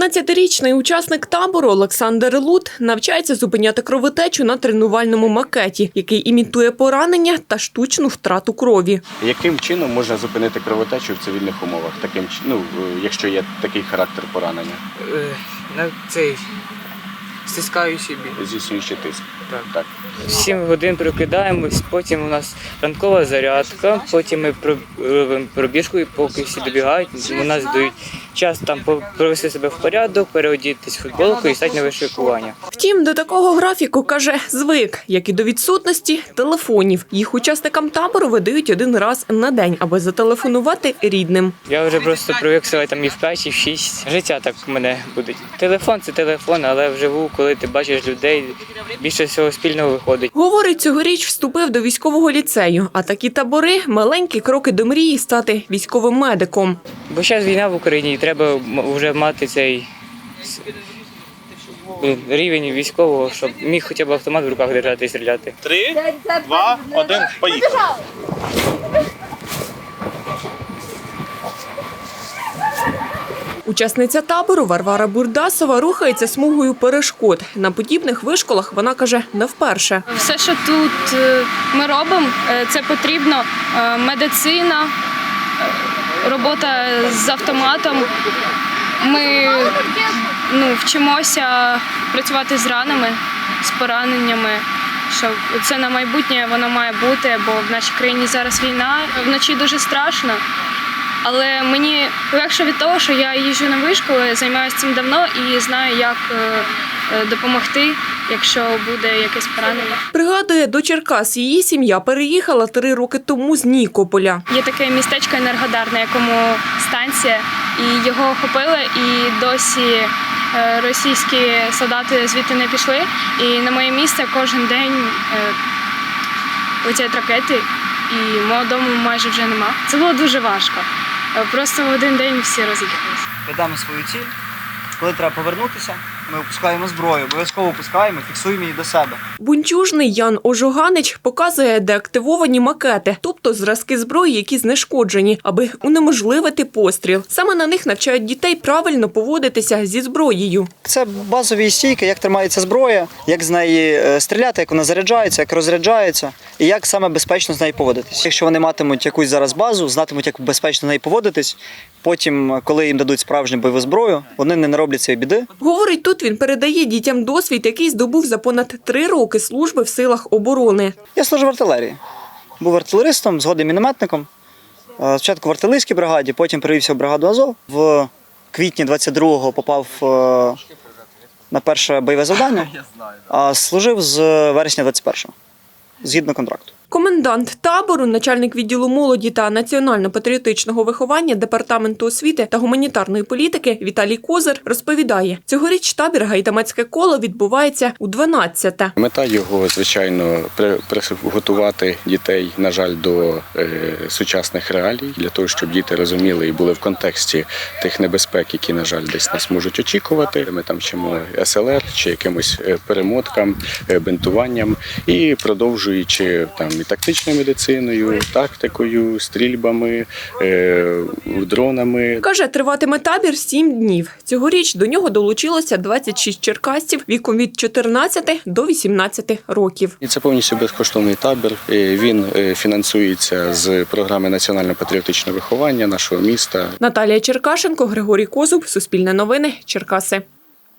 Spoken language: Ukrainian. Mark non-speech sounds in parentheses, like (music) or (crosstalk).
15-річний учасник табору Олександр Лут навчається зупиняти кровотечу на тренувальному макеті, який імітує поранення та штучну втрату крові. Яким чином можна зупинити кровотечу в цивільних умовах? Таким ну, е, якщо є такий характер поранення, Е, на цей стискаючий біль. здійснюючи тиск. Так. Так. Сім годин прокидаємось, потім у нас ранкова зарядка, потім ми робимо пробіжку, і поки всі добігають, у нас дають час там привести себе в порядок, переодітись в футболку і стати на вишикування. Втім, до такого графіку каже звик, як і до відсутності телефонів. Їх учасникам табору видають один раз на день, аби зателефонувати рідним. Я вже просто привик себе там і в 5, і в 6. Життя так в мене буде. Телефон це телефон, але вживу, коли ти бачиш людей, більше всього спільного виходить. Говорить, цьогоріч вступив до військового ліцею, а такі табори маленькі кроки до мрії стати військовим медиком. Бо зараз війна в Україні, і треба вже мати цей рівень військового, щоб міг хоча б автомат в руках держати і стріляти. Три, два, один, поїхали. Учасниця табору Варвара Бурдасова рухається смугою перешкод. На подібних вишколах вона каже не вперше. Все, що тут е, ми робимо, е, це потрібно е, медицина, робота з автоматом. Ми ну, вчимося працювати з ранами, з пораненнями. Що це на майбутнє воно має бути, бо в нашій країні зараз війна. Вночі дуже страшно. Але мені легше від того, що я їжджу на вишколи, займаюся цим давно і знаю, як е, е, допомогти, якщо буде якесь поранення. Пригадує, до Черкас її сім'я переїхала три роки тому з Нікополя. Є таке містечко Енергодар, на якому станція, і його охопили, і досі е, російські солдати звідти не пішли. І на моє місце кожен день летять ракети, і мого дому майже вже нема. Це було дуже важко. Е, Просто в один день всі роз'їхалися. Ведемо свою ціль. Коли треба повернутися, ми опускаємо зброю, обов'язково опускаємо, фіксуємо її до себе. Бунчужний Ян Ожоганич показує деактивовані макети, тобто зразки зброї, які знешкоджені, аби унеможливити постріл. Саме на них навчають дітей правильно поводитися зі зброєю. Це базові стійки, як тримається зброя, як з неї е, стріляти, як вона заряджається, як розряджається, і як саме безпечно з нею поводитись. Якщо вони матимуть якусь зараз базу, знатимуть, як безпечно з нею поводитись. Потім, коли їм дадуть справжню бойову зброю, вони не нароблять цієї біди. Говорить, тут він передає дітям досвід, який здобув за понад три роки служби в силах оборони. Я служив в артилерії. Був артилеристом, згодом мінометником. Спочатку в артилерійській бригаді, потім перевівся в бригаду Азов. В квітні 22-го попав е, на перше бойове завдання, (laughs) а служив з вересня 21-го, згідно контракту. Комендант табору, начальник відділу молоді та національно-патріотичного виховання департаменту освіти та гуманітарної політики Віталій Козир розповідає: цьогоріч табір Гайдамацьке коло відбувається у 12-те. Мета його, звичайно, приготувати дітей, на жаль, до е, сучасних реалій, для того, щоб діти розуміли і були в контексті тих небезпек, які, на жаль, десь нас можуть очікувати. Ми там вчимо СЛР чи якимось е, перемоткам, е, бинтуванням і продовжуючи там і тактичною медициною, тактикою, стрільбами, е, дронами, Каже, триватиме табір 7 днів. Цьогоріч до нього долучилося 26 черкасців віком від 14 до 18 років. І це повністю безкоштовний табір. Він е, фінансується з програми національно-патріотичного виховання нашого міста. Наталія Черкашенко, Григорій Козуб, Суспільне новини, Черкаси.